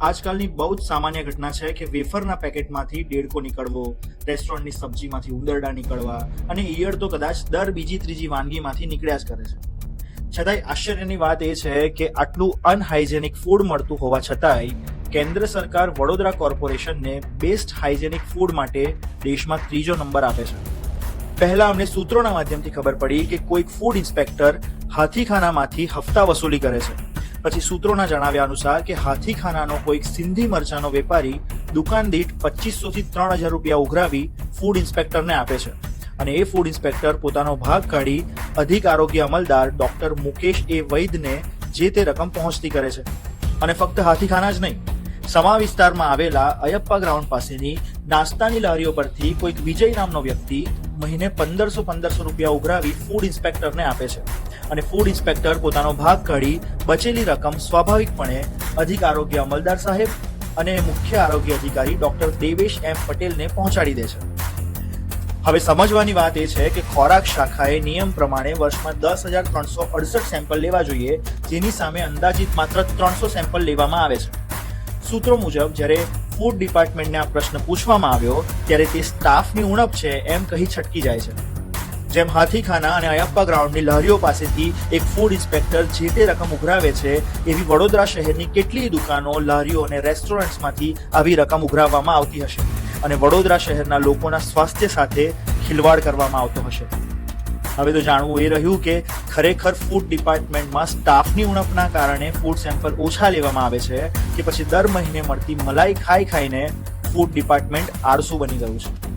આજકાલની બહુ જ સામાન્ય ઘટના છે કે વેફરના પેકેટમાંથી ડેડકો નીકળવો, રેસ્ટોરન્ટની સબ્જીમાંથી ઉંદરડા નીકળવા અને ઈયળ તો કદાચ દર બીજી, ત્રીજી વાનગીમાંથી નીકળ્યા જ કરે છે. છતાંય આશ્ચર્યની વાત એ છે કે આટલું અનહાઇજેનિક ફૂડ મળતું હોવા છતાંય કેન્દ્ર સરકાર વડોદરા કોર્પોરેશનને બેસ્ટ હાઇજેનિક ફૂડ માટે દેશમાં ત્રીજો નંબર આપે છે. પહેલા અમને સૂત્રોના માધ્યમથી ખબર પડી કે કોઈક ફૂડ ઇન્સ્પેક્ટર હાથીખાનામાંથી હફતા વસૂલી કરે છે. પછી સૂત્રોના જણાવ્યા અનુસાર કે હાથીખાનાનો કોઈક સિંધી મરચાનો વેપારી દુકાન દીઠ પચીસોથી ત્રણ હજાર રૂપિયા ઉઘરાવી ફૂડ ઇન્સ્પેક્ટરને આપે છે. અને એ ફૂડ ઇન્સ્પેક્ટર પોતાનો ભાગ કાઢી અધિક આરોગ્ય અમલદાર ડોક્ટર મુકેશ એ વૈદને જે તે રકમ પહોંચતી કરે છે. અને ફક્ત હાથીખાના જ નહીં, સમા વિસ્તારમાં આવેલા અયપ્પા ગ્રાઉન્ડ પાસેની નાસ્તાની લારીઓ પરથી કોઈક વિજય નામનો વ્યક્તિ મહિને પંદરસો પંદરસો રૂપિયા ઉઘરાવી ફૂડ ઇન્સ્પેક્ટરને આપે છે. અને ફૂડ ઇન્સ્પેક્ટર પોતાનો ભાગ કાઢી બચેલી રકમ સ્વાભાવિકપણે અધિક આરોગ્ય અમલદાર સાહેબ અને મુખ્ય આરોગ્ય અધિકારી ડોક્ટર દેવેશ એમ પટેલને પહોંચાડી દે છે. હવે સમજવાની વાત એ છે કે ખોરાક શાખાએ નિયમ પ્રમાણે વર્ષમાં દસ હજાર ત્રણસો અડસઠ સેમ્પલ લેવા જોઈએ, જેની સામે અંદાજિત માત્ર ત્રણસો સેમ્પલ લેવામાં આવે છે. સૂત્રો મુજબ, જ્યારે ફૂડ ડિપાર્ટમેન્ટને આ પ્રશ્ન પૂછવામાં આવ્યો, ત્યારે તે સ્ટાફની ઉણપ છે એમ કહી છટકી જાય છે. જેમ હાથીખાના અને અયપ્પા ગ્રાઉન્ડની લહેરીઓ પાસેથી એક ફૂડ ઇન્સ્પેક્ટર જે તે રકમ ઉઘરાવે છે, એવી વડોદરા શહેરની કેટલીય દુકાનો લહેરીઓ અને રેસ્ટોરન્ટ્સમાંથી આવી રકમ ઉઘરાવવામાં આવતી હશે અને વડોદરા શહેરના લોકોના સ્વાસ્થ્ય સાથે ખિલવાડ કરવામાં આવતો હશે. હવે તો જાણવું એ રહ્યું કે ખરેખર ફૂડ ડિપાર્ટમેન્ટમાં સ્ટાફની ઉણપના કારણે ફૂડ સેમ્પલ ઓછા લેવામાં આવે છે કે પછી દર મહિને મળતી મલાઈ ખાઈ ખાઈને ફૂડ ડિપાર્ટમેન્ટ આળસુ બની ગયું છે.